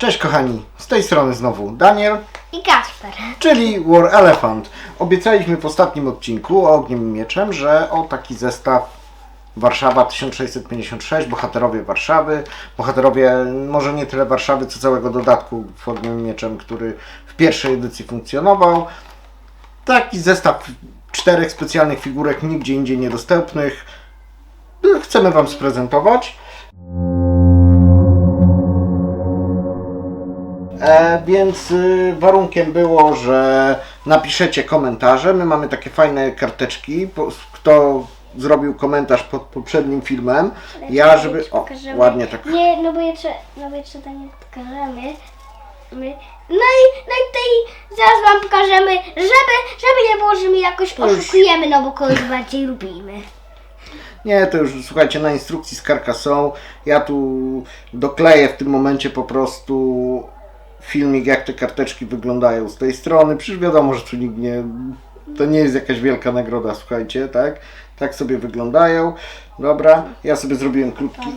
Cześć kochani, z tej strony znowu Daniel, I Kasper. czyli War Elephant. Obiecaliśmy w ostatnim odcinku o Ogniem i Mieczem, że o taki zestaw Warszawa 1656, bohaterowie Warszawy, bohaterowie może nie tyle Warszawy, co całego dodatku w Ogniem i Mieczem, który w pierwszej edycji funkcjonował. Taki zestaw czterech specjalnych figurek, nigdzie indziej niedostępnych. Chcemy Wam sprezentować. Więc y, warunkiem było, że napiszecie komentarze. My mamy takie fajne karteczki. Kto zrobił komentarz pod poprzednim filmem, ja żeby. O, ładnie tak. Nie, no bo jeszcze, no bo jeszcze to nie pokażemy. My, no i, no i tutaj zaraz wam pokażemy, żeby, żeby nie było, że my jakoś To już- oszukujemy, no bo kogoś bardziej lubimy. Nie, to już słuchajcie, na instrukcji z karka są. Ja tu dokleję w tym momencie po prostu filmik, jak te karteczki wyglądają z tej strony. Przecież wiadomo, że tu nikt nie. To nie jest jakaś wielka nagroda, słuchajcie, tak? Tak sobie wyglądają. Dobra, ja sobie zrobiłem krótki.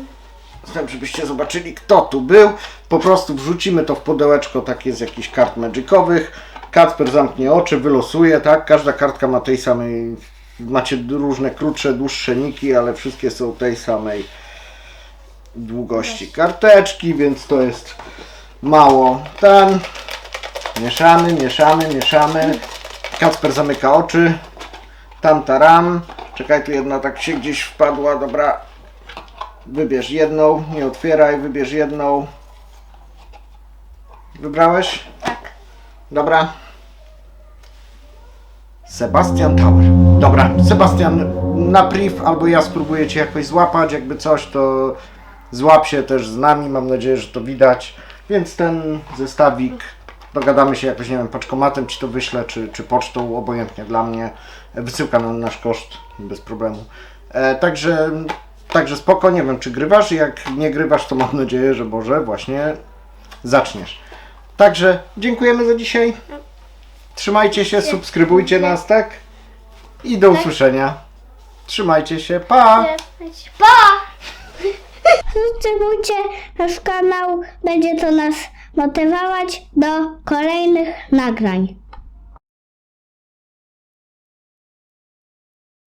Chcę, żebyście zobaczyli, kto tu był. Po prostu wrzucimy to w pudełeczko takie z jakichś kart magicowych. Kacper zamknie oczy, wylosuje, tak? Każda kartka ma tej samej. Macie różne krótsze, dłuższe niki, ale wszystkie są tej samej długości karteczki, więc to jest mało ten. Mieszamy, mieszamy, mieszamy. Kacper zamyka oczy. Tam taram. Czekaj, tu jedna tak się gdzieś wpadła, dobra. Wybierz jedną, nie otwieraj, wybierz jedną. Wybrałeś? Tak. Dobra. Sebastian Tower. Dobra, Sebastian, na priv albo ja spróbuję Cię jakoś złapać, jakby coś, to złap się też z nami, mam nadzieję, że to widać. Więc ten zestawik, dogadamy się jakoś, nie wiem, paczkomatem Ci to wyślę, czy, czy pocztą, obojętnie dla mnie. Wysyłka na nasz koszt, bez problemu. E, także, także spoko, nie wiem, czy grywasz, jak nie grywasz, to mam nadzieję, że może właśnie zaczniesz. Także dziękujemy za dzisiaj. Trzymajcie się, subskrybujcie nas, tak? I do usłyszenia. Trzymajcie się, pa! Pa! Subskrybujcie nasz kanał, będzie to nas motywować do kolejnych nagrań.